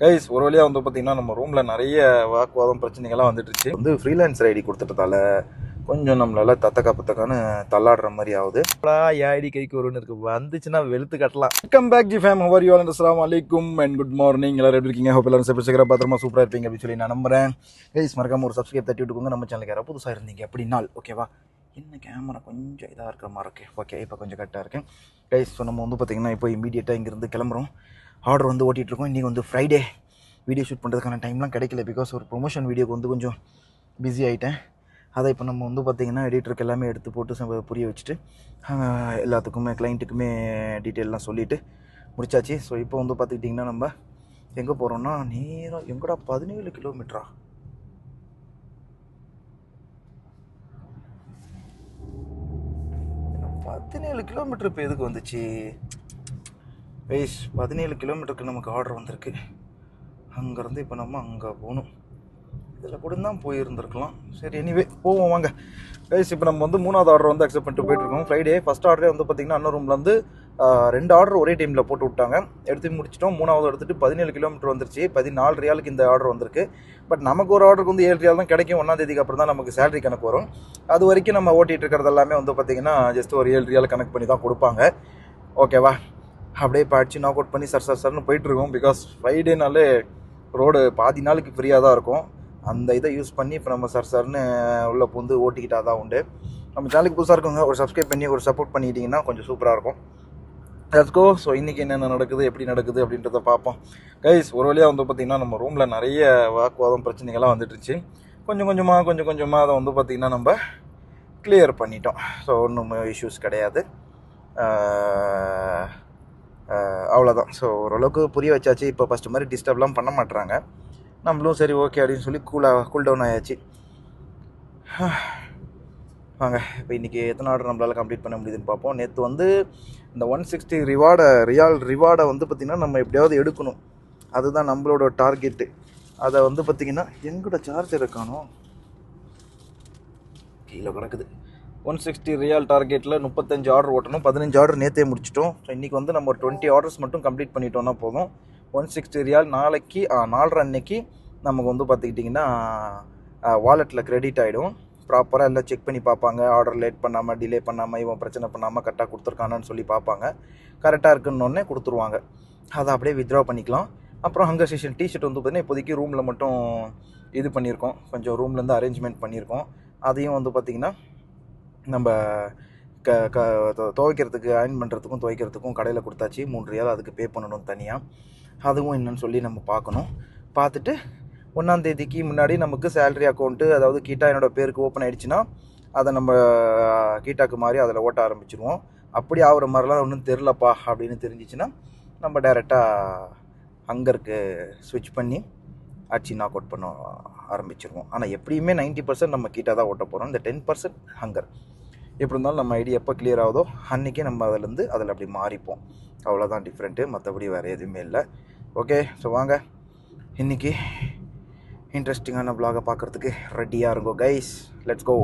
Guys ஒரு வழியாக வந்து பார்த்தீங்கன்னா நம்ம ரூமில் நிறைய வாக்குவாதம் பிரச்சனைகள்லாம் வந்துட்டுருச்சு வந்து ஃப்ரீலான்சர் ஐடி கொடுத்துட்டதால கொஞ்சம் நம்மளால தத்தக்கா பத்தக்கான்னு தள்ளாடுற மாதிரி ஆகுது. ஐடி கைக்கு வரும்னு இருக்கு. வந்துச்சுன்னா வெளுத்து கட்டலாம். Welcome back G fam how are you அஸ்லாம் அலைக்கும் அண்ட் குட் மார்னிங் எல்லாரும் எப்படி இருக்கீங்க? ஹோப் எல்லாரும் சேஃப் சீக்கிரம் பத்திரமா சூப்பராக இருப்பீங்க அப்படின்னு சொல்லி நான் நம்புறேன். கைஸ் மறக்காம ஒரு சப்ஸ்கிரைப் தட்டி விட்டுக்கோங்க. நம்ம சேனலுக்கு யாராவது புதுசாக இருந்தீங்க அப்படின்னா ஓகேவா என்ன கேமரா கொஞ்சம் இதாக இருக்கிற மாதிரி இருக்கு. ஓகே இப்போ கொஞ்சம் கரெக்டாக இருக்கேன் கைஸ் ஸோ நம்ம வந்து பார்த்தீங்கன்னா இப்போ இமீடியட்டாக இங்கேருந்து கிளம்புறோம். ஆர்டர் வந்து ஓட்டிகிட்டு இருக்கோம் இன்றைக்கி வந்து ஃப்ரைடே வீடியோ ஷூட் பண்ணுறதுக்கான டைம்லாம் கிடைக்கல. பிகாஸ் ஒரு ப்ரொமோஷன் வீடியோக்கு வந்து கொஞ்சம் பிஸி ஆகிட்டேன் அதை இப்போ நம்ம வந்து பார்த்திங்கன்னா எடிட்டருக்கு எல்லாமே எடுத்து போட்டு ச- புரிய வச்சுட்டு எல்லாத்துக்குமே கிளைண்ட்டுக்குமே டீட்டெயிலெலாம் சொல்லிவிட்டு முடிச்சாச்சு. ஸோ இப்போ வந்து பார்த்துக்கிட்டிங்கன்னா நம்ம எங்கே போகிறோம்னா நேராக எங்கடா பதினேழு கிலோமீட்டரா பதினேழு கிலோமீட்டர் இப்போ எதுக்கு வந்துச்சு? வைஸ் பதினேழு கிலோமீட்டருக்கு நமக்கு ஆர்டர் வந்திருக்கு. அங்கேருந்து இப்போ நம்ம அங்கே போகணும். இதில் கூட தான் போயிருந்துருக்கலாம். சரி எனிவே போவோம் வாங்க. கைஸ் இப்போ நம்ம வந்து மூணாவது ஆர்டர் வந்து அக்செப்ட் பண்ணிட்டு போயிட்டுருக்கோம். ஃப்ரைடே ஃபஸ்ட் ஆர்டரே வந்து பார்த்திங்கன்னா அண்ணன் ரூமில் வந்து ரெண்டு ஆர்டர் ஒரே டைமில் போட்டு விட்டாங்க. எடுத்து முடிச்சிட்டோம். மூணாவது எடுத்துட்டு பதினேழு கிலோமீட்டர் வந்துருச்சு. பதினாலு ரியாலுக்கு இந்த ஆர்டர் வந்திருக்கு. பட் நமக்கு ஒரு ஆர்டருக்கு வந்து ஏழு ரியால் தான் கிடைக்கும். ஒன்றாம் தேதிக்கு அப்புறம் தான் நமக்கு சேலரி கணக்கு வரும். அது வரைக்கும் நம்ம ஓட்டிகிட்டு இருக்கிறது எல்லாமே வந்து பார்த்திங்கன்னா ஜஸ்ட் ஒரு ஏழு ரியால் கணக்கு பண்ணி தான் கொடுப்பாங்க. ஓகேவா அப்படியே படித்து நாக் அவுட் பண்ணி சர் சர் சர்னு போயிட்டுருக்கோம். பிகாஸ் ஃப்ரைடேனாலே ரோடு பாதி நாளுக்கு ஃப்ரீயாக தான் இருக்கும். அந்த இதை யூஸ் பண்ணி இப்போ நம்ம சர் சர்னு உள்ளே பூந்து ஓட்டிக்கிட்டா தான் உண்டு. நம்ம சேனலுக்கு புதுசாக இருக்குங்க ஒரு சப்ஸ்கிரைப் பண்ணி ஒரு சப்போர்ட் பண்ணிக்கிட்டிங்கன்னா கொஞ்சம் சூப்பராக இருக்கும். லெட்ஸ்கோ ஸோ இன்றைக்கி என்னென்ன நடக்குது எப்படி நடக்குது அப்படின்றத பார்ப்போம். கைஸ் ஒரு வழியாக வந்து பார்த்திங்கன்னா நம்ம ரூமில் நிறைய வாக்குவாதம் பிரச்சனைகள்லாம் வந்துட்டுருச்சு கொஞ்சம் கொஞ்சமாக கொஞ்சம் கொஞ்சமாக அதை வந்து பார்த்திங்கன்னா நம்ம கிளியர் பண்ணிட்டோம். ஸோ ஒன்றும் இஷ்யூஸ் கிடையாது. அவ்வளோதான் ஸோ ஓரளவுக்கு புரிய வச்சாச்சு. இப்போ ஃபஸ்ட்டு மாதிரி டிஸ்டர்ப்லாம் பண்ண மாட்டுறாங்க நம்மளும் சரி ஓகே அப்படின்னு சொல்லி கூலாக கூல் டவுன் ஆயாச்சு. வாங்க இப்போ இன்றைக்கி எத்தனை ஆர்டர் நம்மளால் கம்ப்ளீட் பண்ண முடியுதுன்னு பார்ப்போம். நேற்று வந்து இந்த ஒன் சிக்ஸ்டி ரிவார்டை ரியால் ரிவார்டை வந்து பார்த்திங்கன்னா நம்ம எப்படியாவது எடுக்கணும். அதுதான் நம்மளோட டார்கெட்டு அதை வந்து பார்த்திங்கன்னா எங்கூட சார்ஜர் இருக்கானோ கீழே கிடக்குது ஒன் சிக்ஸ்டி ரியல் டார்கெட்டில் முப்பத்தஞ்சு ஆர்டர் ஓட்டணும். பதினஞ்சு ஆர்டர் நேற்றே முடிச்சிட்டோம். ஸோ இன்றைக்கி வந்து நம்ம ஒரு டுவெண்ட்டி ஆர்டர்ஸ் மட்டும் கம்ப்ளீட் பண்ணிட்டோம்னா போதும். ஒன் சிக்ஸ்டி ரியால் நாளைக்கு நாலரை அன்னைக்கு நமக்கு வந்து பார்த்துக்கிட்டிங்கன்னா வாலெட்டில் க்ரெடிட் ஆகிடும் ப்ராப்பராக எல்லாம் செக் பண்ணி பார்ப்பாங்க. ஆர்டர் லேட் பண்ணாமல் டிலே பண்ணாமல் இவன் பிரச்சனை பண்ணாமல் கரெக்டாக கொடுத்துருக்கானான்னு சொல்லி பார்ப்பாங்க. கரெக்டாக இருக்குன்னொன்னே கொடுத்துருவாங்க. அதை அப்படியே வித்ட்ரா பண்ணிக்கலாம். அப்புறம் ஹங்கர் ஸ்டேஷன் டிஷர்ட் வந்து பார்த்தீங்கன்னா இப்போதைக்கு ரூமில் மட்டும் இது பண்ணியிருக்கோம். கொஞ்சம் ரூம்லேருந்து அரேஞ்ச்மெண்ட் பண்ணியிருக்கோம். அதையும் வந்து பார்த்திங்கன்னா நம்ம க க துவைக்கிறதுக்கு அயன் பண்ணுறதுக்கும் துவைக்கிறதுக்கும் கடையில் கொடுத்தாச்சு. மூணு ரியால் அதுக்கு பே பண்ணணும் தனியாக அதுவும் என்னன்னு சொல்லி நம்ம பார்க்கணும். பார்த்துட்டு ஒன்றாந்தேதிக்கு முன்னாடி நமக்கு சேலரி அக்கௌண்ட்டு அதாவது கீட்டா என்னோட பேருக்கு ஓப்பன் ஆகிடுச்சுன்னா அதை நம்ம கீட்டாக்கு மாதிரி அதில் ஓட்ட ஆரம்பிச்சிருவோம். அப்படி ஆகுற மாதிரிலாம் ஒன்றும் தெரிலப்பா அப்படின்னு தெரிஞ்சிச்சுன்னா நம்ம டைரெக்டாக ஹங்கருக்கு ஸ்விட்ச் பண்ணி அடிச்சு நாக் அவுட் பண்ண ஆரம்பிச்சிருவோம். ஆனால் எப்படியுமே 90% பர்சன்ட் நம்ம கீட்டா தான் ஓட்ட போகிறோம் இந்த டென் பர்சன்ட் ஹங்கர் எப்படி இருந்தாலும் நம்ம ஐடி எப்போ கிளியர் ஆகுதோ அன்றைக்கே நம்ம அதிலேருந்து அதில் அப்படி மாறிப்போம். அவ்வளோதான் டிஃப்ரெண்ட்டு மற்றபடி வேறு எதுவுமே இல்லை. ஓகே ஸோ வாங்க. இன்றைக்கி இன்ட்ரெஸ்டிங்கான vlog-அ பார்க்குறதுக்கு ரெடியாக இருக்கும் கைஸ் லெட்ஸ் கோ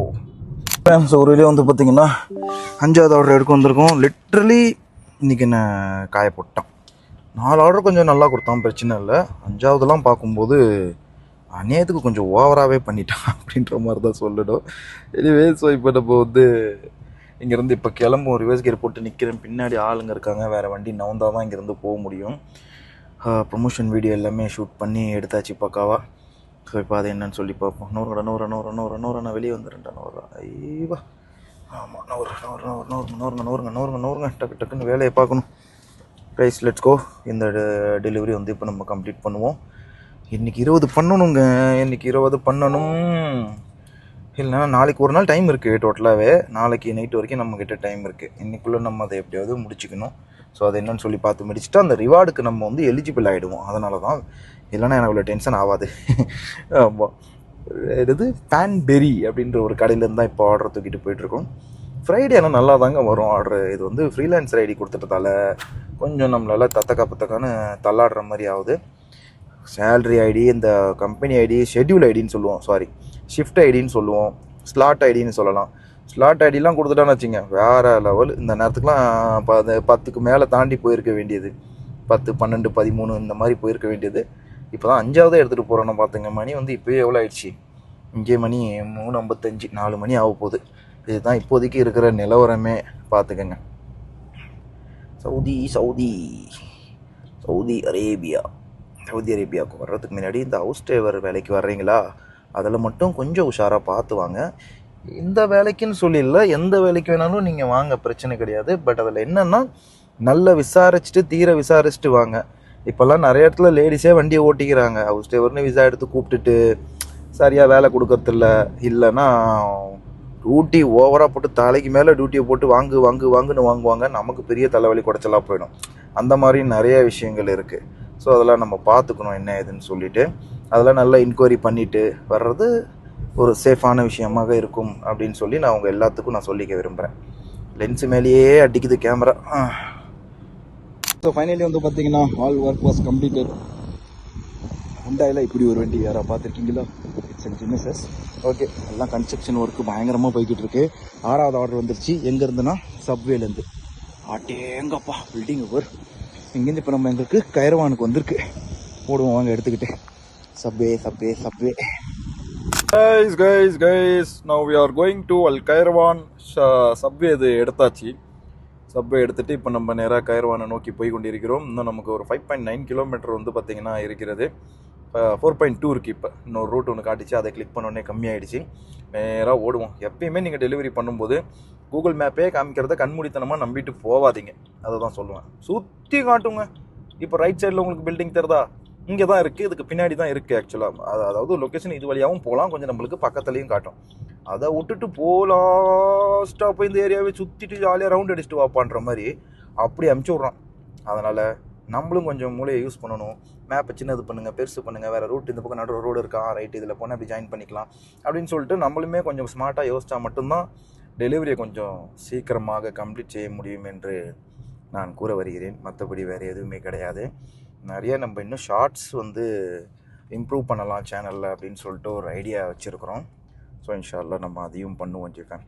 ஸோ ஒரு வழியாக வந்து பார்த்தீங்கன்னா அஞ்சாவது ஆர்டர் எடுக்க வந்திருக்கோம். லிட்ரலி இன்றைக்கி நான் காய நாலு ஆர்டர் கொஞ்சம் நல்லா கொடுத்தான் பிரச்சனை இல்லை. அஞ்சாவதுலாம் பார்க்கும்போது அநேகத்துக்கு கொஞ்சம் ஓவராகவே பண்ணிட்டான் அப்படின்ற மாதிரி தான் சொல்லணும். எனிவே ஸோ இப்போ நம்ம வந்து இங்கேருந்து இப்போ கிளம்பும் ரிவர்ஸ் கியர் போட்டு நிற்கிறேன் பின்னாடி ஆளுங்க இருக்காங்க. வேறு வண்டி நவுந்தா தான் இங்கேருந்து போக முடியும். ப்ரொமோஷன் வீடியோ எல்லாமே ஷூட் பண்ணி எடுத்தாச்சு பக்காவா ஸோ இப்போ அது என்னன்னு சொல்லி பார்ப்போம். நூறு நூறு நூறு நூறு நூறு நான் வெளியே வந்துடுறேன்டா நூறு ஐவா ஆமாம் நூறு நூறு நூறு நூறுங்க நூறுங்க நூறுங்க நூறுங்க நூறுங்க. டக்கு டக்குன்னு வேலையை பார்க்கணும். ப்ரைஸ் லெட்ஸ்கோ இந்த டெலிவரி வந்து இப்போ நம்ம கம்ப்ளீட் பண்ணுவோம். இன்றைக்கி இருபது பண்ணணுங்க இன்றைக்கி இருபது பண்ணணும். இல்லைனா நாளைக்கு ஒரு நாள் டைம் இருக்குது டோட்டலாகவே நாளைக்கு நைட் வரைக்கும் நம்மக்கிட்ட டைம் இருக்குது இன்றைக்குள்ளே நம்ம அதை எப்படியாவது முடிச்சுக்கணும். ஸோ அது என்னன்னு சொல்லி பார்த்து முடிச்சுட்டு அந்த ரிவார்டுக்கு நம்ம வந்து எலிஜிபிள் ஆகிடுவோம் அதனால தான் இல்லைன்னா எனக்கு இவ்வளோ டென்ஷன் ஆகாது. ஆமாம் இது பேன்பெரி அப்படின்ற ஒரு கடையிலேருந்து தான் இப்போ ஆர்டர் தூக்கிட்டு போயிட்டுருக்கோம். ஃப்ரைடே ஆனால் நல்லா தாங்க வரும் ஆர்டர் இது வந்து ஃப்ரீலான்ஸ் ஐடி கொடுத்துட்டதால கொஞ்சம் நம்மளால் தத்தக்கா பத்தக்கான்னு தள்ளாடுற மாதிரி ஆகுது. சேல்ரி ஐடி இந்த கம்பெனி ஐடி ஷெட்யூல் ஐடின்னு சொல்லுவோம் சாரி ஷிஃப்ட் ஐடின்னு சொல்லுவோம் ஸ்லாட் ஐடின்னு சொல்லலாம். ஸ்லாட் ஐடிலாம் கொடுத்துட்டான்னு வச்சுங்க வேறு லெவல் இந்த நேரத்துக்குலாம் ப- பத்துக்கு மேலே தாண்டி போயிருக்க வேண்டியது. பத்து பன்னெண்டு பதிமூணு இந்த மாதிரி போயிருக்க வேண்டியது. இப்போ தான் அஞ்சாவதாக எடுத்துகிட்டு போகிறோன்னு பார்த்துங்க மணி வந்து இப்போயே எவ்வளோ ஆயிடுச்சு? இங்கே மணி மூணு ஐம்பத்தஞ்சு நாலு மணி ஆக போகுது. இதுதான் இப்போதைக்கு இருக்கிற நிலவரமே பார்த்துக்கங்க Saudi Saudi. Saudi Arabia. Saudi அரேபியாவுக்கு வர்றதுக்கு முன்னாடி இந்த ஹவுஸ் டிரைவர் வேலைக்கு வர்றீங்களா? அதில் மட்டும் கொஞ்சம் உஷாராக பார்த்து வாங்க இந்த வேலைக்குன்னு சொல்லிடல எந்த வேலைக்கு வேணாலும் நீங்கள் வாங்க பிரச்சனை கிடையாது. பட் அதில் என்னென்னா நல்லா விசாரிச்சுட்டு தீர விசாரிச்சுட்டு வாங்க. இப்போல்லாம் நிறைய இடத்துல லேடிஸே வண்டியை ஓட்டிக்கிறாங்க. ஹவுஸ் டிரைவர்னு விசா எடுத்து கூப்பிட்டுட்டு சரியாக வேலை கொடுக்கறதில்ல இல்லைன்னா டியூட்டி ஓவராக போட்டு தலைக்கு மேலே டியூட்டியை போட்டு வாங்கு வாங்கு வாங்குன்னு வாங்குவாங்க. நமக்கு பெரிய தலைவலி குடைச்சலாக போயிடும். அந்த மாதிரி நிறைய விஷயங்கள் இருக்குது ஸோ அதெல்லாம் நம்ம பார்த்துக்கணும் என்ன ஏதுன்னு சொல்லிட்டு அதெல்லாம் நல்லா இன்கொயரி பண்ணிவிட்டு வர்றது ஒரு சேஃபான விஷயமாக இருக்கும் அப்படின்னு சொல்லி நான் அவங்க எல்லாத்துக்கும் நான் சொல்லிக்க விரும்புகிறேன் லென்ஸு மேலேயே அடிக்குது கேமரா ஸோ ஃபைனலி வந்து பார்த்தீங்கன்னா ஆல் ஒர்க் வாஸ் கம்ப்ளீட்டட் ஹுண்டாயில் இப்படி ஒரு வண்டி யாராக பார்த்துருக்கீங்களா? இட்ஸ் அண்ட் ஜினசஸ் ஓகே எல்லாம் கன்ஸ்ட்ரக்ஷன் ஒர்க்கு பயங்கரமாக போய்கிட்டு இருக்கு ஆறாவது ஆர்டர் வந்துருச்சு. எங்கேருந்துன்னா சப்வேலேருந்து ஆட்டேங்கப்பா பில்டிங் ஒரு இங்கேருந்து இப்போ நம்ம எங்களுக்கு கைரவானுக்கு வந்திருக்கு. போடுவோம் வாங்க எடுத்துக்கிட்டு. Subway subway subway. Guys guys guys now we are going to Al Qairawan subway இது எடுத்தாச்சு. சப்வே எடுத்துகிட்டு இப்போ நம்ம நேராக கைரவானை நோக்கி போய் கொண்டிருக்கிறோம் இன்னும் நமக்கு ஒரு ஃபைவ் பாயிண்ட் நைன் கிலோமீட்டர் வந்து பார்த்திங்கன்னா இருக்கிறது. ஃபோர் பாயிண்ட் டூ இருக்குது இப்போ. இன்னொரு ரூட் ஒன்று காட்டிச்சு அதை கிளிக் பண்ணோடனே கம்மியாயிடுச்சு. நேராக ஓடுவோம். எப்பயுமே நீங்கள் டெலிவரி பண்ணும்போது கூகுள் மேப்பே காமிக்கிறத கண்மூடித்தனமாக நம்பிட்டு போவாதீங்க. அதை தான் சொல்லுவேன். சுற்றி காட்டுங்க. இப்போ ரைட் சைடில் உங்களுக்கு பில்டிங் தெரிதா இங்கே தான் இருக்குது இதுக்கு பின்னாடி தான் இருக்குது ஆக்சுவலாக அது அதாவது லொக்கேஷன் இது வழியாகவும் போகலாம். கொஞ்சம் நம்மளுக்கு பக்கத்துலேயும் காட்டும். அதை விட்டுட்டு போலாஸ்ட்டாக போய் இந்த ஏரியாவை சுற்றிட்டு ஜாலியாக ரவுண்ட் அடிச்சுட்டு வாப்பான்ற மாதிரி அப்படி அமுச்சு விட்றான். அதனால் நம்மளும் கொஞ்சம் மூளையை யூஸ் பண்ணணும். மேப்பை சின்னது பண்ணுங்கள் பெருசு பண்ணுங்கள் வேறு ரூட் இந்த பக்கம் நடுற ரோடு இருக்கா ரைட் இதில் போனால் அப்படி ஜாயின் பண்ணிக்கலாம். அப்படின்னு சொல்லிட்டு நம்மளுமே கொஞ்சம் ஸ்மார்ட்டாக யோசித்தா மட்டும்தான் டெலிவரியை கொஞ்சம் சீக்கிரமாக கம்ப்ளீட் செய்ய முடியும் என்று நான் கூற வருகிறேன். மற்றபடி வேறு எதுவுமே கிடையாது. நிறைய நம்ம இன்னும் ஷார்ட்ஸ் வந்து இம்ப்ரூவ் பண்ணலாம் சேனலில் அப்படின்னு சொல்லிட்டு ஒரு ஐடியா வச்சுருக்குறோம். ஸோ இன்ஷால்லா நம்ம அதையும் பண்ணுவோம் வச்சுருக்கேன்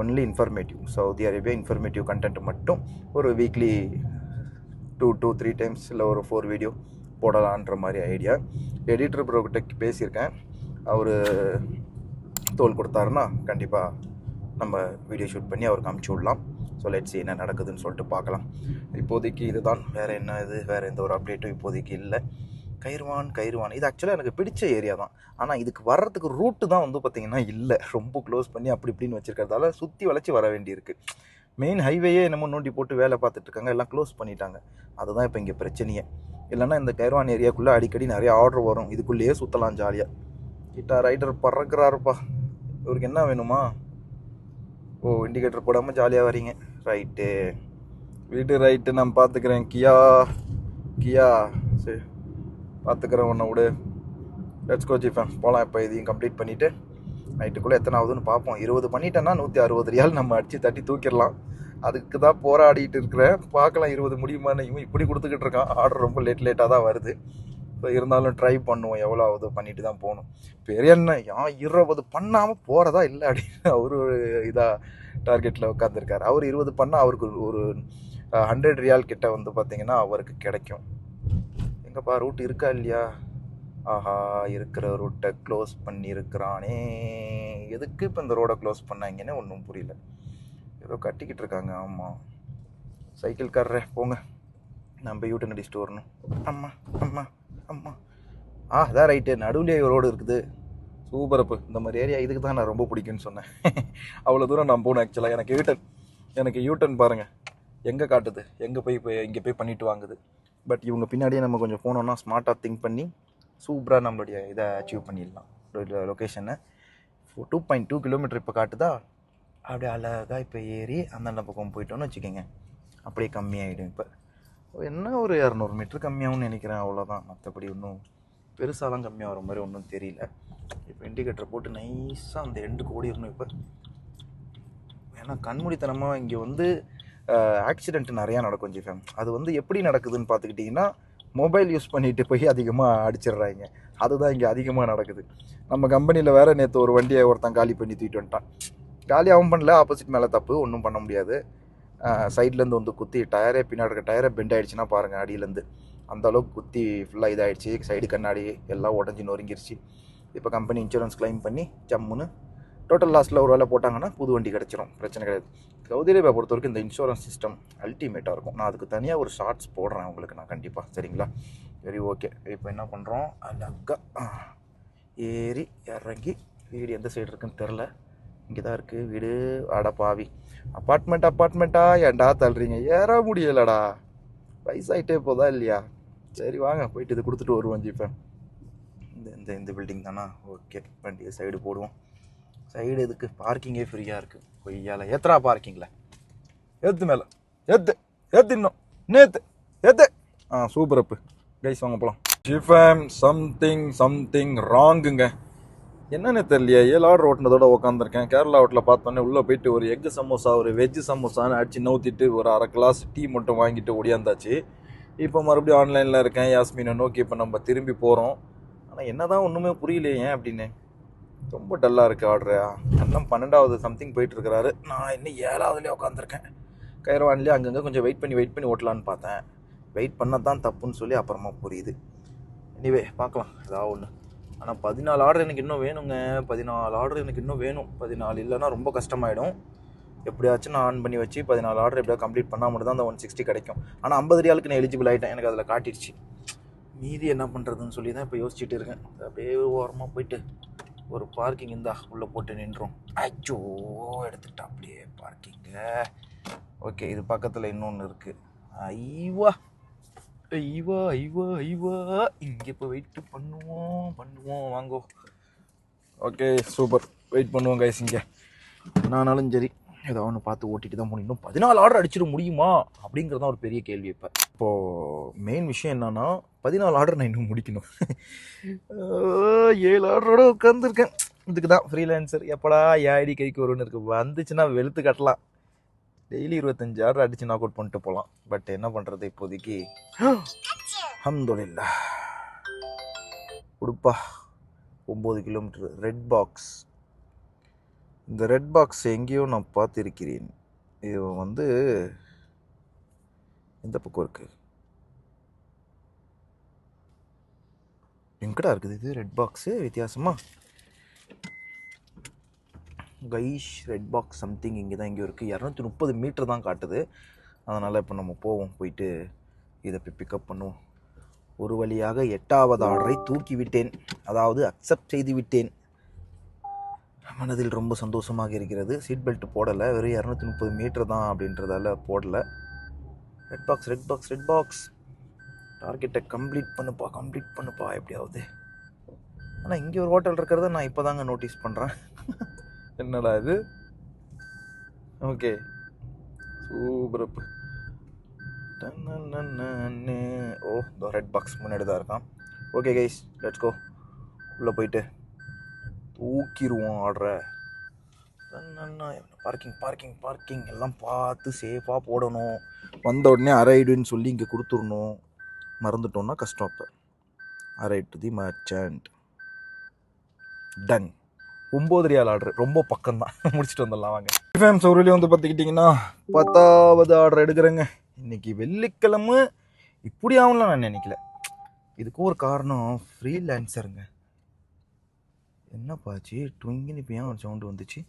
only informative Saudi Arabia informative content மட்டும் ஒரு weekly two two three times இல்லை ஒரு ஃபோர் வீடியோ போடலான்ற மாதிரி ஐடியா எடிட்டர் ப்ரோக்கிட்ட பேசியிருக்கேன். அவர் தோல் கொடுத்தாருன்னா கண்டிப்பாக நம்ம வீடியோ ஷூட் பண்ணி அவருக்கு அமுச்சு விடலாம். ஸோ லெட்ஸ் என்ன நடக்குதுன்னு சொல்லிட்டு பார்க்கலாம். இப்போதைக்கு இதுதான். வேறு என்ன இது? வேறு எந்த ஒரு அப்டேட்டும் இப்போதைக்கு இல்லை. கயிறுவான் கயிறுவான். இது ஆக்சுவலாக எனக்கு பிடிச்ச ஏரியா தான். ஆனால் இதுக்கு வர்றதுக்கு ரூட்டு தான் வந்து பார்த்திங்கன்னா இல்லை. ரொம்ப க்ளோஸ் பண்ணி அப்படி இப்படின்னு வச்சுருக்கிறதால சுற்றி வளைச்சி வர வேண்டியிருக்கு. மெயின் ஹைவேயே என்னமோ நோண்டி போட்டு வேலை பார்த்துட்டு இருக்காங்க. எல்லாம் க்ளோஸ் பண்ணிட்டாங்க. அதுதான் இப்போ இங்கே பிரச்சனையே. இல்லைன்னா இந்த கைர்வான் ஏரியாக்குள்ளே அடிக்கடி நிறைய ஆர்டர் வரும். இதுக்குள்ளேயே சுற்றலாம் ஜாலியாக கிட்டா ரைடர் பறக்கிறாருப்பா. இவருக்கு என்ன வேணுமா? ஓ இண்டிகேட்டர் போடாமல் ஜாலியாக வரீங்க ரைட்டு வீட்டு ரைட்டு நான் பார்த்துக்கிறேன். கியா கியா சரி. பார்த்துக்கிறேன் உன்னை விடு. லெட்ஸ் கோச்சி ஃபேன் போகலாம் இப்போ இதையும் கம்ப்ளீட் பண்ணிவிட்டு நைட்டுக்குள்ளே எத்தனை ஆகுதுன்னு பார்ப்போம். இருபது பண்ணிட்டேன்னா நூற்றி அறுபது ரியால் நம்ம அடித்து தட்டி தூக்கிடலாம். அதுக்கு தான் போராடிட்டு இருக்கிறேன். பார்க்கலாம் இருபது முடியுமான்னு இவன் இப்படி கொடுத்துக்கிட்டு இருக்கான். ஆர்டர் ரொம்ப லேட் லேட்டாக தான் வருது. இப்போ இருந்தாலும் ட்ரை பண்ணுவோம். எவ்வளோ ஆகுதோ பண்ணிட்டு தான் போகணும். பெரிய என்ன ஏன் இருபது பண்ணாமல் போகிறதா இல்லை அப்படின்னு அவர் ஒரு இதாக டார்கெட்டில் உட்காந்துருக்காரு அவர் இருபது பண்ணால் அவருக்கு ஒரு ஹண்ட்ரட் ரியால் கிட்ட வந்து பார்த்திங்கன்னா அவருக்கு கிடைக்கும். எங்கப்பா ரூட் இருக்கா இல்லையா? ஆஹா இருக்கிற ரூட்டை க்ளோஸ் பண்ணியிருக்கிறானே. எதுக்கு இப்போ இந்த ரோடை க்ளோஸ் பண்ணாங்கன்னு ஒன்றும் புரியல. ஏதோ கட்டிக்கிட்டு இருக்காங்க ஆமாம் சைக்கிள் காரரே போங்க. நம்ம யூட்டன் அடிச்சுட்டு வரணும் அம்மா அம்மா அம்மா. ஆ அதான் ரைட்டு நடுவுலேயே ரோடு இருக்குது. சூப்பர் அப்போ. இந்த மாதிரி ஏரியா இதுக்கு தான் நான் ரொம்ப பிடிக்கும்னு சொன்னேன். அவ்வளோ தூரம் நான் போகணும் ஆக்சுவலாக எனக்கு யூட்டன் எனக்கு யூட்டன் பாருங்கள் எங்கே காட்டுது? எங்கே போய் போய் இங்கே போய் பண்ணிட்டு வாங்குது? பட் இவங்க பின்னாடியே நம்ம கொஞ்சம் போனோன்னா ஸ்மார்ட்டாக திங்க் பண்ணி சூப்பராக நம்மளுடைய இதை அச்சீவ் பண்ணிடலாம். லொக்கேஷனை டூ பாயிண்ட் டூ கிலோமீட்டர் இப்போ காட்டுதா? அப்படியே அழகாக இப்போ ஏறி அந்தாண்ட பக்கம் போயிட்டோன்னு வச்சுக்கோங்க. அப்படியே கம்மியாகிடும் இப்போ. என்ன ஒரு இரநூறு மீட்ரு கம்மியாகும்னு நினைக்கிறேன் அவ்வளோதான் மற்றபடி ஒன்றும் பெருசாலாம் கம்மியாக வர மாதிரி ஒன்றும் தெரியல. இப்போ இண்டிகேட்டர் போட்டு நைஸாக அந்த எண்டுக்கு ஓடிடணும் இப்போ. ஏன்னா கண்மூடித்தனமாக இங்கே வந்து ஆக்சிடென்ட் நிறையா நடக்கும் ஜிஃபேம் அது வந்து எப்படி நடக்குதுன்னு பார்த்துக்கிட்டிங்கன்னா மொபைல் யூஸ் பண்ணிட்டு போய் அதிகமாக அடிச்சிடுறாங்க. அதுதான் இங்கே அதிகமாக நடக்குது. நம்ம கம்பெனியில் வேறு நேற்று ஒரு வண்டியை ஒருத்தன் காலி பண்ணி தூக்கிட்டு வந்துட்டான். காலி அவன் பண்ணல ஆப்போசிட் மேலே தப்பு ஒன்றும் பண்ண முடியாது. சைட்லேருந்து வந்து குத்தி டயரே பின்னாடி இருக்க டயரே பெண்ட் ஆகிடுச்சுன்னா பாருங்கள் அடியிலேருந்து அந்த அளவுக்கு குத்தி ஃபுல்லாக இதாகிடுச்சு சைடு கண்ணாடி எல்லாம் உடஞ்சி நொறுங்கிருச்சு. இப்போ கம்பெனி இன்சூரன்ஸ் க்ளைம் பண்ணி ஜம்முன்னு டோட்டல் லாஸில் ஒரு வேலை போட்டாங்கன்னா புது வண்டி கிடச்சிரும். பிரச்சனை கிடையாது. சவுதி அரேபியா பொறுத்த வரைக்கும் இந்த இன்சூரன்ஸ் சிஸ்டம் அல்டிமேட்டாக இருக்கும். நான் அதுக்கு தனியாக ஒரு ஷார்ட்ஸ் போடுறேன் உங்களுக்கு நான் கண்டிப்பாக சரிங்களா? சரி ஓகே இப்போ என்ன பண்ணுறோம் அழகா ஏறி இறங்கி வீடு எந்த சைடு இருக்குன்னு தெரில இங்கே தான் இருக்குது வீடு அட பாவி. அப்பார்ட்மெண்ட் அப்பார்ட்மெண்ட்டா ஏன்டா தள்ளுறீங்க? ஏற முடியலடா. வயசாயிட்டே போதா இல்லையா? சரி வாங்க. போயிட்டு இது கொடுத்துட்டு வருவோம் ஜிப்பேன் இந்த இந்த இந்த பில்டிங் தானா? ஓகே வண்டியை சைடு போடுவோம். சைடு இதுக்கு பார்க்கிங்கே ஃப்ரீயாக இருக்குது கொய்யால ஏத்துறா பார்க்கிங்கில் ஏத்து மேலே. ஏத்து. ஏத்து இன்னும். நேத்து ஏத்து. ஆ சூப்பர் அப்பு கைஸ் வாங்க போகலாம் ஜிஃபேம் சம்திங் சம்திங் ராங்குங்க என்னென்னு தெரியலையே. ஏழு ஆர்டர் ஓட்டினதோட உட்காந்துருக்கேன் கேரளா ஹோட்டலில் பார்த்தோன்னே உள்ளே போயிட்டு ஒரு எக் சமோசா ஒரு வெஜ் சமோசான்னு அடித்து நவுத்திட்டு ஒரு அரை கிளாஸ் டீ மட்டும் வாங்கிட்டு ஒடியாந்தாச்சு இப்போ மறுபடியும் ஆன்லைனில் இருக்கேன். யாஸ்மினை நோக்கி இப்போ நம்ம திரும்பி போகிறோம் ஆனால் என்ன தான் ஒன்றுமே புரியலையே ஏன் அப்படின்னு? ரொம்ப டல்லாக இருக்குது ஆர்டரு அண்ணன் பன்னெண்டாவது சம்திங் போயிட்டுருக்கிறாரு. நான் இன்னும் ஏழாவதுலேயே உட்காந்துருக்கேன் கைரவான்லேயே அங்கங்கே கொஞ்சம் வெயிட் பண்ணி வெயிட் பண்ணி ஓட்டலான்னு பார்த்தேன். வெயிட் பண்ண தான் தப்புன்னு சொல்லி அப்புறமா புரியுது. எனிவே பார்க்கலாம். ஏதாவது ஒன்று ஆனால் பதினாலு ஆர்டர் எனக்கு இன்னும் வேணுங்க. பதினாலு ஆர்டர் எனக்கு இன்னும் வேணும். பதினாலு இல்லைன்னா ரொம்ப கஷ்டமாயிடும். எப்படியாச்சும் நான் ஆன் பண்ணி வச்சு பதினாலு ஆர்டர் எப்படியா கம்ப்ளீட் பண்ணால் மட்டும் தான் அந்த ஒன் சிக்ஸ்டி கிடைக்கும். ஆனால் ஐம்பது ரியாலுக்கு நான் எலிஜிபிள் ஆகிட்டேன் எனக்கு அதில் காட்டிடுச்சு. மீதி என்ன பண்ணுறதுன்னு சொல்லி தான் இப்போ யோசிச்சுட்டு இருக்கேன். அப்படியே ஓரமாக போயிட்டு ஒரு பார்க்கிங் இருந்தா உள்ளே போட்டு நின்றோம். அச்சோ எடுத்துட்டா அப்படியே பார்க்கிங்க ஓகே இது பக்கத்தில் இன்னொன்று இருக்குது ஐவா. ஐவா ஐவா ஐவா. இங்கே இப்போ வெயிட் பண்ணுவோம் பண்ணுவோம். வாங்கோ. ஓகே சூப்பர் வெயிட் பண்ணுவோம் கைஸ் இங்கே. என்னானாலும் சரி ஏதோ ஒன்று பார்த்து ஓட்டிட்டு தான் போகணும். இன்னும் பதினாலு ஆர்டர் அடிச்சிட முடியுமா? அப்படிங்கிறது தான் ஒரு பெரிய கேள்வி இப்போ. இப்போது மெயின் விஷயம் என்னன்னா பதினாலு ஆர்டர் நான் இன்னும் முடிக்கணும். ஏழு ஆர்டரோட உட்காந்துருக்கேன் இதுக்கு தான் ஃப்ரீலான்சர் எப்படா ஏஐடி கைக்கு வரும்னு இருக்கு. வந்துச்சுன்னா வெளுத்து கட்டலாம். டெய்லி இருபத்தஞ்சு ஆர்டர் அடிச்சு நாக் அவுட் பண்ணிட்டு போகலாம் பட் என்ன பண்ணுறது இப்போதைக்கு? அல்ஹம்துலில்லாஹ் உடுப்பா. ஒம்பது கிலோமீட்டர் ரெட் பாக்ஸ் இந்த ரெட் பாக்ஸ் எங்கேயோ நான் பார்த்திருக்கிறேன். இது வந்து இந்த பக்கம் இருக்கு. எங்கடா இருக்குது இது? ரெட் பாக்ஸு வித்தியாசமா? கைஷ் ரெட் பாக்ஸ் சம்திங் இங்கே தான் இங்கே இருக்குது இரநூத்தி முப்பது மீட்டர் தான் காட்டுது. அதனால் இப்போ நம்ம போவோம் போயிட்டு இதை போய் பிக்கப் பண்ணுவோம். ஒரு வழியாக எட்டாவது ஆர்டரை தூக்கி விட்டேன் அதாவது அக்செப்ட் செய்து விட்டேன் மனதில் ரொம்ப சந்தோஷமாக இருக்கிறது. சீட் பெல்ட் போடலை. வெறும் இரநூத்தி முப்பது மீட்டர் தான் அப்படின்றதால போடலை. Red box red box red box டார்கெட்டை கம்ப்ளீட் பண்ணுப்பா கம்ப்ளீட் பண்ணுப்பா எப்படியாவது. ஆனால் இங்கே ஒரு ஹோட்டல் இருக்கிறத நான் இப்போ தாங்க நோட்டீஸ் பண்ணுறேன் என்னடா இது? ஓகே சூப்பர் ஓ இந்த ரெட் பாக்ஸ் முன்னாடி தான் இருக்கான். ஓகே கைஸ் லெட்ஸ் கோ உள்ளே போயிட்டு தூக்கிடுவோம் ஆர்டரை பார்க்கிங் பார்க்கிங் பார்க்கிங் எல்லாம் பார்த்து சேஃபாக போடணும். வந்த உடனே அரைடுன்னு சொல்லி இங்கே கொடுத்துடணும். மறந்துட்டோம்னா கஷ்டம் அப்போ. Arrived to the merchant done ஒம்பது ரியால் ஆர்டர் ரொம்ப பக்கம்தான். முடிச்சுட்டு வந்துடலாம் வாங்க. ஃபேம் சௌரிலே வந்து பார்த்துக்கிட்டிங்கன்னா பத்தாவது ஆர்டர் எடுக்கிறேங்க. இன்னைக்கு வெள்ளிக்கிழமை. இப்படி ஆகும்லாம் நான் நினைக்கல. இதுக்கும் ஒரு காரணம் ஃப்ரீ லான்சருங்க என்னப்பாச்சு ட்விங்கின்னு இப்போ ஏன் ஒரு சவுண்டு வந்துச்சு?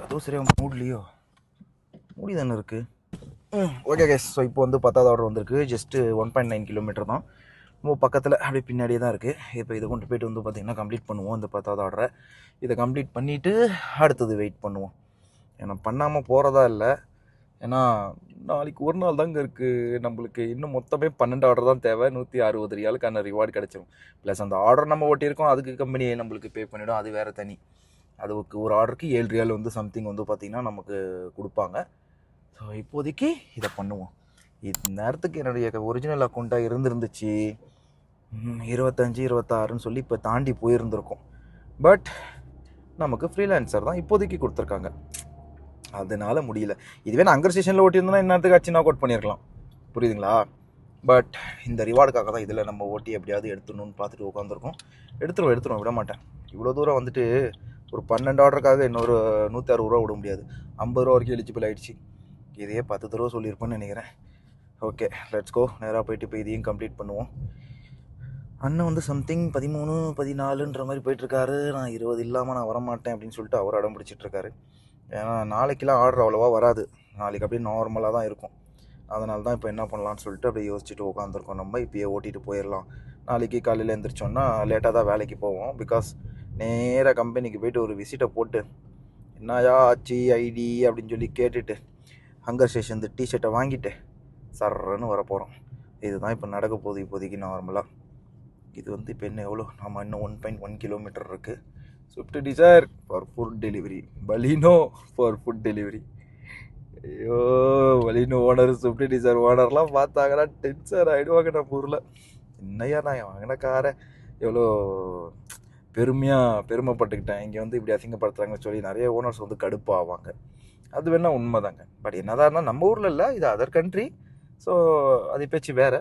கதவு சரியாக மூடலையோ? மூடி தானே இருக்குது ஓகே கேஸ் ஸோ இப்போ வந்து பத்தாவது ஆர்டர் வந்திருக்கு. Just one point nine kilometre தான். ரொம்ப பக்கத்தில் அப்படியே பின்னாடியே தான் இருக்குது இப்போ இதை கொண்டு போயிட்டு வந்து பார்த்திங்கன்னா கம்ப்ளீட் பண்ணுவோம் இந்த பத்தாவது ஆர்டரை இதை கம்ப்ளீட் பண்ணிவிட்டு அடுத்தது வெயிட் பண்ணுவோம். ஏன்னா பண்ணாமல் போகிறதா இல்லை. ஏன்னா நாளைக்கு ஒரு நாள் தாங்க இருக்குது நம்மளுக்கு இன்னும் மொத்தமே பன்னெண்டு ஆர்டர் தான் தேவை. நூற்றி அறுபது ரியாலுக்கான ரிவார்டு கிடச்சிரும். ப்ளஸ் அந்த ஆர்டர் நம்ம ஓட்டியிருக்கோம். அதுக்கு கம்பெனி நம்மளுக்கு பே பண்ணிவிடும் அது வேறு தனி. அதுக்கு ஒரு ஆர்டருக்கு ஏழு ரியால் வந்து சம்திங் வந்து பார்த்திங்கன்னா நமக்கு கொடுப்பாங்க. ஸோ இப்போதைக்கு இதை பண்ணுவோம். இந்நேரத்துக்கு என்னுடைய ஒரிஜினல் அக்கௌண்ட்டாக இருந்திருந்துச்சு. இருபத்தஞ்சி இருபத்தாறுன்னு சொல்லி இப்போ தாண்டி போயிருந்திருக்கோம். பட் நமக்கு ஃப்ரீலான்சர் தான் இப்போதைக்கு கொடுத்துருக்காங்க. அதனால் முடியல. இதுவே நான் அங்கர் ஸ்டேஷனில் ஓட்டியிருந்தோம்னா இன்னத்துக்கு ஆச்சுன்னா கோட் அவுட் பண்ணியிருக்கலாம் புரியுதுங்களா? பட் இந்த ரிவார்டுக்காக தான் இதில் நம்ம ஓட்டி எப்படியாவது எடுத்துடணும்னு பார்த்துட்டு உட்காந்துருக்கோம் எடுத்துருவோம் எடுத்துருவோம் விட மாட்டேன். இவ்வளோ தூரம் வந்துட்டு ஒரு பன்னெண்டு ஆர்டருக்காக இன்னொரு நூற்றி அறுபது ரூபா விட முடியாது. ஐம்பது ரூபா வரைக்கும் எலிஜிபிள் ஆயிடுச்சு இதையே பத்து தடவை சொல்லியிருப்பேன்னு நினைக்கிறேன். ஓகே லெட்ஸ் கோ நேராக போயிட்டு இப்போ இதையும் கம்ப்ளீட் பண்ணுவோம். அண்ணன் வந்து சம்திங் பதிமூணு பதினாலுன்ற மாதிரி போயிட்டுருக்காரு. நான் இருபது இல்லாமல் நான் வரமாட்டேன் அப்படின்னு சொல்லிட்டு அவர் அடம் பிடிச்சிட்டு ஏன்னா நாளைக்கெலாம் ஆர்டர் அவ்வளோவா வராது. நாளைக்கு அப்படியே நார்மலாக தான் இருக்கும். அதனால தான் இப்போ என்ன பண்ணலாம்னு சொல்லிட்டு அப்படியே யோசிச்சுட்டு உட்காந்துருக்கோம் நம்ம இப்பயே ஓட்டிகிட்டு போயிடலாம். நாளைக்கு காலையில் எழுந்திரிச்சோன்னா லேட்டாக தான் வேலைக்கு போவோம். பிகாஸ் நேராக கம்பெனிக்கு போயிட்டு ஒரு விசிட்டை போட்டு என்னயா ஆச்சு ஐடி? அப்படின்னு சொல்லி கேட்டுட்டு ஹங்கர் ஸ்டேஷன் இந்த டிஷர்ட்டை வாங்கிட்டு சர்றன்னு வர போகிறோம் இதுதான் இப்போ நடக்க போகுது இப்போதைக்கு நார்மலாக இது வந்து இப்போ என்ன எவ்வளோ? நம்ம இன்னும் ஒன் பாயிண்ட் ஒன் கிலோமீட்டர் இருக்குது Swift Dzire for food delivery Baleno for food delivery ஐயோ பலினோ ஓனர் ஸ்விஃப்ட் டிசைர் ஓனர்லாம் பார்த்தாங்கன்னா டென்சர் ஆகிடுவாங்க நம்ம ஊரில். என்னையா நான் வாங்கின காரை? எவ்வளோ? பெருமையாக பெருமைப்பட்டுக்கிட்டேன். இங்கே வந்து இப்படி அசிங்கப்படுத்துறாங்கன்னு சொல்லி நிறைய ஓனர்ஸ் வந்து கடுப்பாவாங்க. அது வேணா உண்மைதாங்க. பட் என்னதான் இருந்தால் நம்ம ஊரில் இல்லை இது அதர் கண்ட்ரி ஸோ அது பேச்சு வேறு.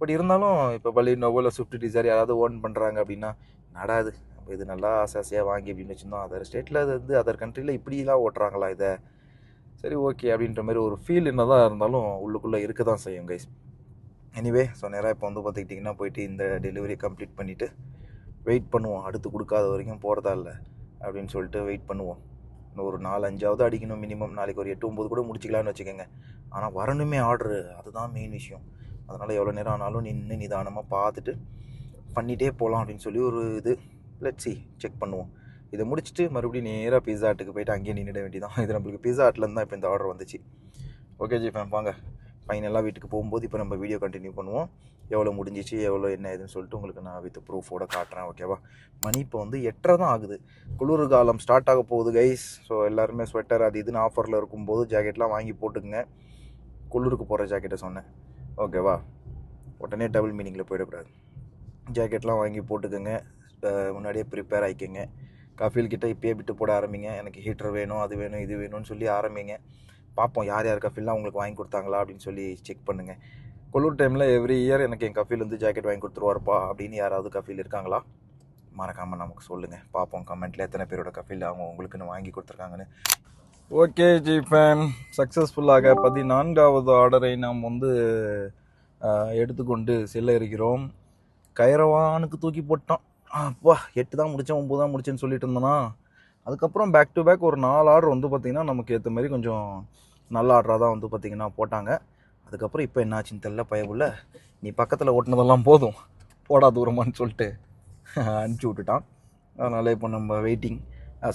பட் இருந்தாலும் இப்போ பள்ளி நோவோவில் ஸ்விஃப்ட் டிசைர் யாராவது ஓன் பண்ணுறாங்க அப்படின்னா நடாது இது? நல்லா ஆசை ஆசையாக வாங்கி அப்படின்னு வச்சுருந்தோம். அதர் ஸ்டேட்டில் அது வந்து அதர் கண்ட்ரியில் இப்படிலாம் ஓட்டுறாங்களா இதை? சரி ஓகே அப்படின்ற மாதிரி ஒரு ஃபீல் என்னதான் இருந்தாலும் உள்ளுக்குள்ளே இருக்க தான் செய்யும் கைஸ் எனிவே ஸோ நேராக இப்போ வந்து பார்த்துக்கிட்டிங்கன்னா போயிட்டு இந்த டெலிவரி கம்ப்ளீட் பண்ணிவிட்டு வெயிட் பண்ணுவோம். அடுத்து கொடுக்காத வரைக்கும் போகிறதா இல்லை. அப்படின்னு சொல்லிட்டு வெயிட் பண்ணுவோம். இன்னும் ஒரு நாலு அஞ்சாவது அடிக்கணும் மினிமம் நாளைக்கு ஒரு எட்டு ஒம்பது கூட முடிச்சிக்கலாம்னு வச்சுக்கோங்க. ஆனால் வரணுமே ஆர்டரு அதுதான் மெயின் விஷயம். அதனால் எவ்வளோ நேரம் ஆனாலும் நின்று நிதானமாக பார்த்துட்டு பண்ணிகிட்டே போகலாம் அப்படின்னு சொல்லி ஒரு இது. லெட்ஸி செக் பண்ணுவோம். இதை முடிச்சுட்டு மறுபடியும் நேராக பிஸா ஹட்டுக்கு போயிட்டு அங்கேயே நின்றுட வேண்டியதான் இது நம்மளுக்கு பிஸா ஹட்லேருந்து தான் இப்போ இந்த ஆர்டர் வந்துச்சு. ஓகே ஜி ஃபேம் வாங்க. ஃபைனலாக வீட்டுக்கு போகும்போது இப்போ நம்ம வீடியோ கண்டினியூ பண்ணுவோம். எவ்வளோ முடிஞ்சிச்சு எவ்வளோ என்ன ஏதுன்னு சொல்லிட்டு உங்களுக்கு நான் வித் ப்ரூஃபோட காட்டுறேன் ஓகேவா மணி இப்போ வந்து எட்டரை தான் ஆகுது. குளிர் காலம் ஸ்டார்ட் ஆக போகுது கைஸ் ஸோ எல்லாருமே ஸ்வெட்டர் அது இதுன்னு ஆஃபரில் இருக்கும்போது ஜாக்கெட்லாம் வாங்கி போட்டுக்குங்க. குளிருக்கு போகிற ஜாக்கெட்டை சொன்னேன். ஓகேவா உடனே டபுள் மீனிங்கில் போயிடக்கூடாது. ஜாக்கெட்லாம் வாங்கி போட்டுக்கோங்க. முன்னாடியே ப்ரிப்பேர் ஆகிக்கோங்க கஃபீல் கிட்டே இப்போயே விட்டு போட ஆரம்பிங்க. எனக்கு ஹீட்டர் வேணும் அது வேணும் இது வேணும்னு சொல்லி ஆரம்பிங்க. பார்ப்போம் யார் யார் கஃபீல்லாம் உங்களுக்கு வாங்கி கொடுத்தாங்களா அப்படின்னு சொல்லி செக் பண்ணுங்கள் குளிர் டைமில் எவ்ரி இயர் எனக்கு என் கஃபீல் வந்து ஜாக்கெட் வாங்கி கொடுத்துருவாருப்பா அப்படின்னு யாராவது கஃபீல் இருக்காங்களா? மறக்காமல் நமக்கு சொல்லுங்கள் பார்ப்போம் கமெண்ட்டில் எத்தனை பேரோட கஃபீல் அவங்க உங்களுக்குன்னு வாங்கி கொடுத்துருக்காங்கன்னு. ஓகே ஜி ஃபேன் சக்ஸஸ்ஃபுல்லாக பதினான்காவது ஆர்டரை நாம் வந்து எடுத்துக்கொண்டு செல்ல இருக்கிறோம். கைரவானுக்கு தூக்கி போட்டோம் அப்பா எட்டு தான் முடித்தேன் ஒம்பது தான் முடிச்சேன்னு சொல்லிட்டு இருந்தோன்னா அதுக்கப்புறம் பேக் டு பேக் ஒரு நாலு ஆர்டர் வந்து பார்த்திங்கன்னா நமக்கு ஏற்ற மாதிரி கொஞ்சம் நல்ல ஆர்டராக தான் வந்து பார்த்திங்கன்னா போட்டாங்க. அதுக்கப்புறம் இப்போ என்னாச்சுன்னு தெரில பயபுள்ள நீ பக்கத்தில் ஓட்டினதெல்லாம் போதும். போடா தூரமான்னு சொல்லிட்டு அனுப்பிச்சி விட்டுட்டான். அதனால் இப்போ நம்ம வெயிட்டிங்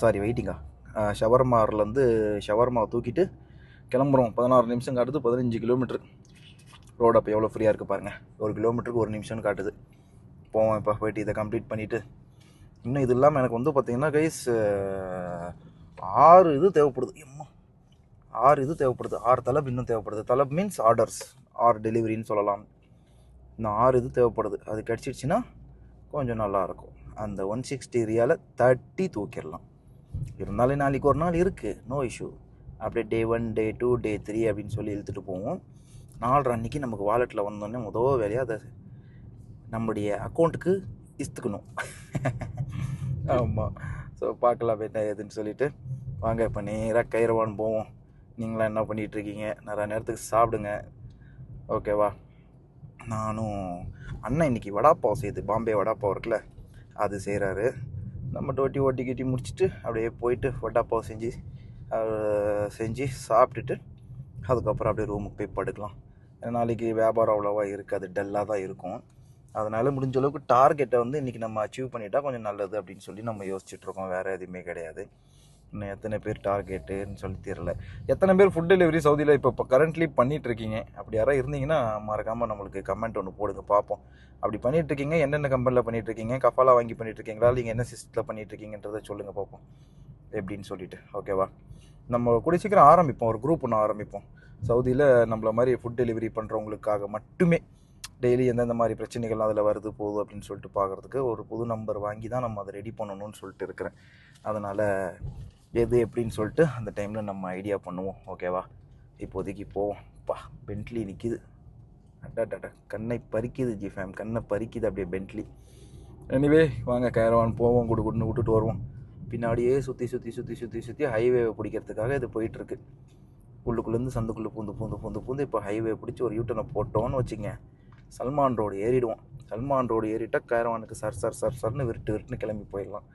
சாரி வெயிட்டிங்கா ஷவர்மார்லேருந்து ஷவர்மாவை தூக்கிட்டு கிளம்புறோம். பதினாறு நிமிஷம் காட்டுது பதினஞ்சு கிலோமீட்டர் ரோடு அப்போ எவ்வளோ ஃப்ரீயாக இருக்குது பாருங்கள் ஒரு கிலோமீட்டருக்கு ஒரு நிமிஷம்னு காட்டுது. போவோம் இப்போ போயிட்டு இதை கம்ப்ளீட் பண்ணிவிட்டு இன்னும் இது இல்லாமல் எனக்கு வந்து பார்த்திங்கன்னா கைஸ் ஆறு இது தேவைப்படுது. எம்மா. ஆறு இது தேவைப்படுது. ஆறு தலப் இன்னும் தேவைப்படுது. தலப் மீன்ஸ் ஆர்டர்ஸ் ஆறு டெலிவரின்னு சொல்லலாம். இன்னும் ஆறு இது தேவைப்படுது. அது கிடச்சிடுச்சின்னா கொஞ்சம் நல்லாயிருக்கும் அந்த ஒன் சிக்ஸ்டி ரியால தட்டி தூக்கிடலாம். இருந்தாலும் நாளைக்கு ஒரு நாள் இருக்குது நோ இஷ்யூ அப்படியே day one day two day three அப்படின்னு சொல்லி இழுத்துட்டு போவோம். நாலரை அன்னைக்கு நமக்கு வாலெட்டில் வந்தோடனே முதல் வேலையாக அதை நம்முடைய அக்கௌண்ட்டுக்கு இஸ்துக்கணும் ஆமாம் ஸோ பார்க்கலாம் என்ன ஏதுன்னு சொல்லிட்டு. வாங்க இப்போ நேராக கைரவான் போவோம் நீங்களாம் என்ன பண்ணிகிட்ருக்கீங்க நிறையா நேரத்துக்கு சாப்பிடுங்க. ஓகேவா நானும் அண்ணன் இன்னைக்கு வடாப்பாவை செய்யுது பாம்பே வடாப்பாவை இருக்குல்ல அது செய்கிறாரு நம்ம டோட்டி ஓட்டி கிட்டி முடிச்சுட்டு அப்படியே போயிட்டு வடாப்பாவை செஞ்சு செஞ்சு சாப்பிட்டுட்டு அதுக்கப்புறம் அப்படியே ரூமுக்கு போய் படுக்கலாம். நாளைக்கு வியாபாரம் அவ்வளோவா இருக்காது. டல்லாக தான் இருக்கும். அதனால் முடிஞ்ச அளவுக்கு டார்கெட்டை வந்து இன்றைக்கி நம்ம அச்சீவ் பண்ணிட்டா கொஞ்சம் நல்லது அப்படின்னு சொல்லி நம்ம யோசிச்சுட்ருக்கோம் வேறு எதுவுமே கிடையாது. இன்னும் எத்தனை பேர் டார்கெட்டுன்னு சொல்லி தெரியல. எத்தனை பேர் ஃபுட் டெலிவரி சவுதியில் இப்போ இப்போ கரண்ட்லி பண்ணிகிட்ருக்கீங்க அப்படி யாராவது இருந்தீங்கன்னா மறக்காமல் நம்மளுக்கு கமெண்ட் ஒன்று போடுங்க பார்ப்போம். அப்படி பண்ணிகிட்ருக்கீங்க என்னென்ன கம்பெனியில் பண்ணிகிட்ருக்கீங்க இருக்கீங்க கஃபாலா வாங்கி பண்ணிகிட்ருக்கீங்களா நீங்கள் என்ன சிஸ்டத்தில் பண்ணிட்டு சொல்லுங்கள் பார்ப்போம். எப்படின்னு சொல்லிட்டு ஓகேவா நம்ம கூட சீக்கிரம் ஆரம்பிப்போம் ஒரு குரூப் ஒன்று ஆரம்பிப்போம். சவுதியில் நம்மள மாதிரி ஃபுட் டெலிவரி பண்ணுறவங்களுக்காக மட்டுமே. டெய்லி எந்தெந்த மாதிரி பிரச்சனைகள்லாம் அதில் வருது போகுது அப்படின்னு சொல்லிட்டு பார்க்குறதுக்கு ஒரு புது நம்பர் வாங்கி தான் நம்ம அதை ரெடி பண்ணணும்னு சொல்லிட்டு இருக்கிறேன். அதனால் எது எப்படின்னு சொல்லிட்டு அந்த டைமில் நம்ம ஐடியா பண்ணுவோம். ஓகேவா இப்போதைக்கு போவோம். பா பென்ட்லி நிற்கிது அடாடா கண்ணை பறிக்குது ஜி ஃபேம் கண்ணை பறிக்குது அப்படியே பென்ட்லி எனிவே வாங்க கேரவான் போவோம். குடு குடுன்னு விட்டுட்டு வருவோம். பின்னாடியே சுற்றி சுற்றி சுற்றி சுற்றி சுற்றி ஹைவேவை பிடிக்கிறதுக்காக இது போயிட்டுருக்கு உள்ளுக்குள்ளேருந்து சந்துக்குள்ளே பூந்து பூந்து பூந்து பூந்து இப்போ ஹைவே பிடிச்சி ஒரு யூட்டனை போட்டோன்னு வச்சுங்க சல்மான் ரோடு ஏறிடுவோம். சல்மான் ரோடு ஏறிட்டால் கேரவானுக்கு சர் சர் சர் சர்னு விருட்டு விருட்டுன்னு கிளம்பி போயிடலாம்.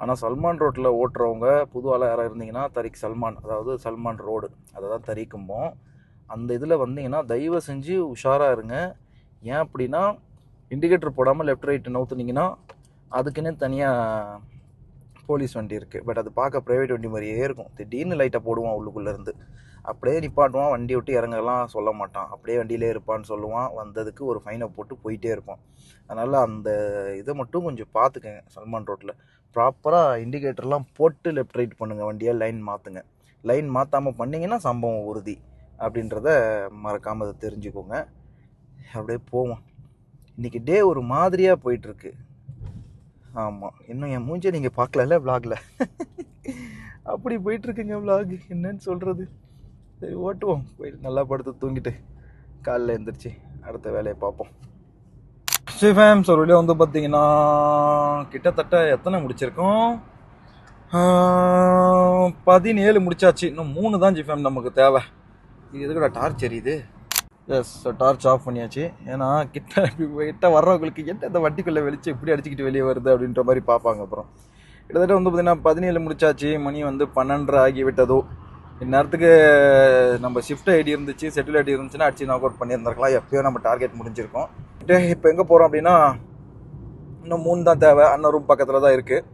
ஆனால் சல்மான் ரோட்டில் ஓட்டுறவங்க புது ஆளாக யாராக இருந்தீங்கன்னா தரிக் சல்மான் அதாவது சல்மான் ரோடு அதை தான் தரிக்கும்போம் அந்த இதில் வந்தீங்கன்னா தயவு செஞ்சு உஷாராக இருங்க. ஏன் அப்படின்னா இண்டிகேட்டர் போடாமல் லெஃப்ட் ரைட்டு நவுத்துனீங்கன்னா அதுக்குன்னு தனியாக போலீஸ் வண்டி இருக்குது பட் அது பார்க்க ப்ரைவேட் வண்டி மாதிரியே இருக்கும். திடீர்னு லைட்டை போடுவான் உள்ளுக்குள்ளேருந்து. அப்படியே நிப்பாட்டுவான் வண்டி விட்டு இறங்கலாம் சொல்ல மாட்டான். அப்படியே வண்டியிலே இருப்பான்னு சொல்லுவான். வந்ததுக்கு ஒரு ஃபைனை போட்டு போயிட்டே இருப்பான். அதனால் அந்த இதை மட்டும் கொஞ்சம் பார்த்துக்கங்க சல்மான் ரோட்டில் ப்ராப்பராக இண்டிகேட்டர்லாம் போட்டு லெஃப்ட் ரைட் பண்ணுங்கள் வண்டியை லைன் மாற்றுங்க லைன் மாற்றாமல் பண்ணிங்கன்னா சம்பவம் உறுதி அப்படின்றத மறக்காமல் அதை தெரிஞ்சுக்கோங்க. அப்படியே போவோம். இன்றைக்கி டே ஒரு மாதிரியாக போயிட்டுருக்கு. ஆமாம் இன்னும் என் மூஞ்சை நீங்கள் பார்க்கலல்ல விலாகில் அப்படி போயிட்டுருக்குங்க விலாக் என்னன்னு சொல்கிறது சரி ஓட்டுவோம். போயிட்டு நல்லா படுத்து தூங்கிட்டு காலைல எழுந்திரிச்சு அடுத்த வேலையை பார்ப்போம். சரி சார் வெளியே வந்து பார்த்தீங்கன்னா கிட்டத்தட்ட எத்தனை முடிச்சிருக்கோம்? பதினேழு முடிச்சாச்சு. இன்னும் மூணு தான் ஜிஃபேம் நமக்கு தேவை. இது கூட டார்ச் எரியுது? எஸ் டார்ச் ஆஃப் பண்ணியாச்சு. ஏன்னா கிட்ட கிட்ட வர்றவங்களுக்கு என்ன இந்த வட்டிக்குள்ளே வெளிச்சு இப்படி அடிச்சுக்கிட்டு வெளியே வருது அப்படின்ற மாதிரி பார்ப்பாங்க அப்புறம். கிட்டத்தட்ட வந்து பார்த்தீங்கன்னா பதினேழு முடிச்சாச்சு. மணி வந்து பன்னெண்டரை ஆகி விட்டதோ இந்நேரத்துக்கு நம்ம ஷிஃப்ட் ஐடி இருந்துச்சு செட்டில் ஐடி இருந்துச்சுன்னா அடிச்சு நாக் அவுட் பண்ணியிருந்திருக்கலாம். எப்பயோ நம்ம டார்கெட் முடிஞ்சிருக்கோம். இப்போ எங்கே போகிறோம் அப்படின்னா இன்னும் மூணு தான் தேவை. அண்ணன் ரூம் பக்கத்தில் தான் இருக்குது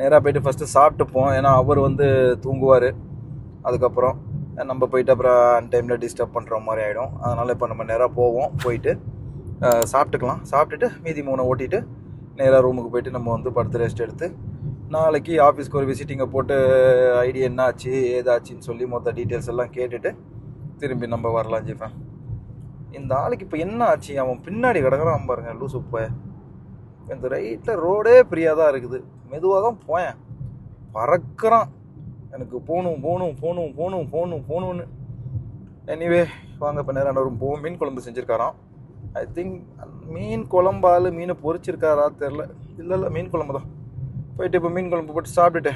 நேராக போயிட்டு ஃபஸ்ட்டு சாப்பிட்டுப்போம். ஏன்னா அவர் வந்து தூங்குவார். அதுக்கப்புறம் நம்ம போயிட்டு அப்புறம் அன் டைமில் டிஸ்டர்ப் பண்ணுற மாதிரி ஆகிடும் அதனால் இப்போ நம்ம நேராக போவோம் போயிட்டு சாப்பிட்டுக்கலாம். சாப்பிட்டுட்டு மீதி மூணை ஓட்டிட்டு நேராக ரூமுக்கு போயிட்டு நம்ம வந்து படுத்து ரெஸ்ட் எடுத்து நாளைக்கு ஆஃபீஸ்க்கு ஒரு விசிட்டிங்கை போட்டு ஐடி என்ன ஆச்சு ஏதாச்சுன்னு சொல்லி மொத்த டீட்டெயில்ஸ் எல்லாம் கேட்டுட்டு திரும்பி நம்ம வரலாம் ஜிஃபேன் இந்த ஆளுக்கு இப்போ என்ன ஆச்சு? அவன் பின்னாடி கிடக்குறான் பாருங்க லூசு போய். இந்த ரைட்டில் ரோடே ஃப்ரீயாக தான் இருக்குது. மெதுவாக தான் போயேன். பறக்கிறான். எனக்கு போகணும் போகணும் போகணும் போகணும் போகணும் போகணும்னு எனிவே வாங்க இப்போ நேரம் ஒரு போ மீன் குழம்பு செஞ்சுருக்காராம். ஐ திங்க் மீன் குழம்பால் மீனை பொறிச்சிருக்காரா தெரில இல்லை இல்லை மீன் குழம்பு தான். போயிட்டு இப்போ மீன் குழம்பு போட்டு சாப்பிட்டுட்டு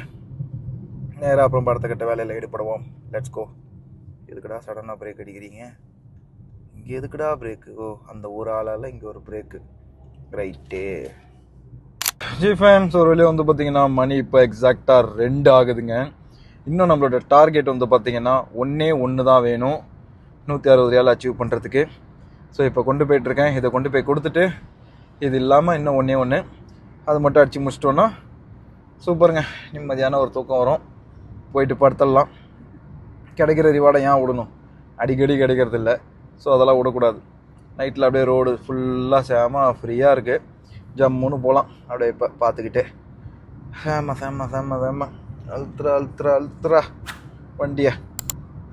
நேராக அப்புறம் படத்தை வேலையில் ஈடுபடுவோம். லெட்ஸ் கோ எதுக்குடா சடனாக பிரேக் அடிக்கிறீங்க? இங்கே எதுக்குடா பிரேக்கு ஓ அந்த ஒரு ஆளால் இங்கே ஒரு பிரேக்கு ரைட்டு ஜி ஃபேன்ஸ் ஒரு வழியாக வந்து பார்த்தீங்கன்னா மணி இப்போ எக்ஸாக்டாக ரெண்டு ஆகுதுங்க. இன்னும் நம்மளோட டார்கெட் வந்து பார்த்தீங்கன்னா ஒன்றே ஒன்று தான் வேணும். நூற்றி அறுபது ரியால் அச்சீவ் பண்ணுறதுக்கு ஸோ இப்போ கொண்டு போயிட்டுருக்கேன் இதை கொண்டு போய் கொடுத்துட்டு இது இல்லாமல் இன்னும் ஒன்றே ஒன்று அது மட்டும் அடித்து முடிச்சிட்டோன்னா சூப்பருங்க. நிம்மதியான ஒரு தூக்கம் வரும். போயிட்டு படுத்துடலாம். கிடைக்கிற ரிவார்டை ஏன் விடணும்? அடிக்கடி கிடைக்கிறது இல்லை. ஸோ அதெல்லாம் விடக்கூடாது. நைட்டில் அப்படியே ரோடு ஃபுல்லாக சேம ஃப்ரீயாக இருக்குது ஜம்முன்னு போகலாம் அப்படியே இப்போ பார்த்துக்கிட்டே. சேம சேம சேம சேம. அழுத்துறா அழுத்துறா அழுத்துறா வண்டியை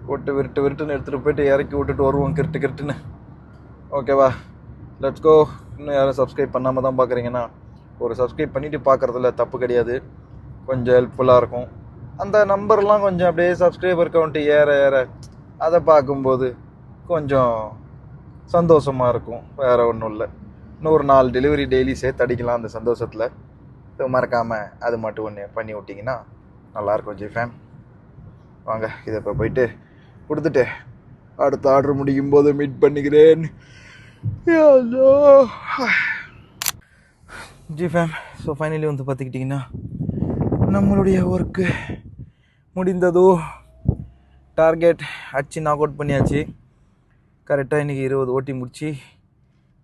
விட்டு விருட்டு விருட்டுன்னு எடுத்துகிட்டு போயிட்டு இறக்கி விட்டுட்டு வருவோம். கிருட்டு கிருட்டுன்னு. ஓகேவா லெட்ஸ் கோ இன்னும் யாரும் சப்ஸ்கிரைப் பண்ணாமல் தான் பார்க்குறீங்கன்னா ஒரு சப்ஸ்கிரைப் பண்ணிவிட்டு பார்க்குறதுல தப்பு கிடையாது. கொஞ்சம் ஹெல்ப்ஃபுல்லாக இருக்கும். அந்த நம்பர்லாம் கொஞ்சம் அப்படியே சப்ஸ்கிரைபர் கவுண்ட்டு ஏற ஏற அதை பார்க்கும்போது கொஞ்சம் சந்தோஷமாக இருக்கும். வேறு ஒன்றும் இல்லை. இன்னொரு நாலு டெலிவரி டெய்லி சேர்த்து அடிக்கலாம் அந்த சந்தோஷத்தில். மறக்காமல் அது மட்டும் ஒன்று பண்ணி விட்டிங்கன்னா நல்லாயிருக்கும் ஜிஃபேம் வாங்க இதை இப்போ போயிட்டு கொடுத்துட்டு அடுத்த ஆர்டர் முடிக்கும் போது மீட் பண்ணிக்கிறேன். Yeah G fam so finally வந்து பார்த்துக்கிட்டிங்கன்னா நம்மளுடைய ஒர்க்கு முடிந்ததோ டார்கெட் அடிச்சு நாக் அவுட் பண்ணியாச்சு. கரெக்டாக இன்றைக்கி இருபது ஓட்டி முடிச்சு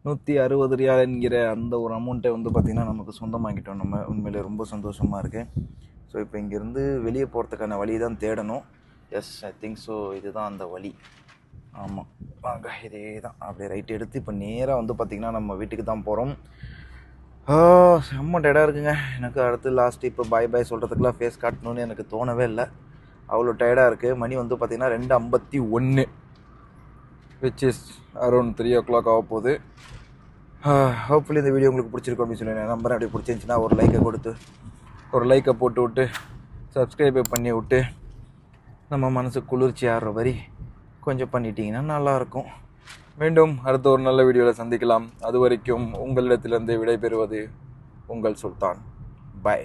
நூற்றி அறுபது ரியால் என்கிற அந்த ஒரு அமௌண்ட்டை வந்து பார்த்திங்கன்னா நமக்கு சொந்தமாக்கிட்டோம். நம்ம உண்மையிலே ரொம்ப சந்தோஷமாக இருக்குது ஸோ இப்போ இங்கேருந்து வெளியே போகிறதுக்கான வழி தான் தேடணும். எஸ் ஐ திங்க் ஸோ இதுதான் அந்த வழி. ஆமாம் வாங்க இதே தான் அப்படியே ரைட் எடுத்து இப்போ நேராக வந்து பார்த்திங்கன்னா நம்ம வீட்டுக்கு தான் போகிறோம் செம்ம டயர்டாக இருக்குங்க. எனக்கு அடுத்து லாஸ்ட் இப்போ பாய் பாய் சொல்கிறதுக்குலாம் ஃபேஸ் காட்டணும்னு எனக்கு தோணவே இல்லை. அவ்வளோ டயர்டாக இருக்குது மணி வந்து பார்த்திங்கன்னா ரெண்டு ஐம்பத்தி ஒன்று which is around three o'clock ஆக போகுது ஹோப்ஃபுல்லி இந்த வீடியோ உங்களுக்கு பிடிச்சிருக்கும் அப்படின்னு சொல்லி நான் நம்பர் அப்படி பிடிச்சிருந்துச்சின்னா ஒரு லைக்கை கொடுத்து ஒரு லைக்கை போட்டு விட்டு சப்ஸ்கிரைபை பண்ணி விட்டு நம்ம மனசு குளிர்ச்சி ஆடுற வரி கொஞ்சம் பண்ணிட்டீங்கன்னா நல்லாயிருக்கும் மீண்டும் அடுத்த ஒரு நல்ல வீடியோவில் சந்திக்கலாம். அது வரைக்கும் உங்களிடத்திலிருந்து விடைபெறுவது உங்கள் சுல்தான். பை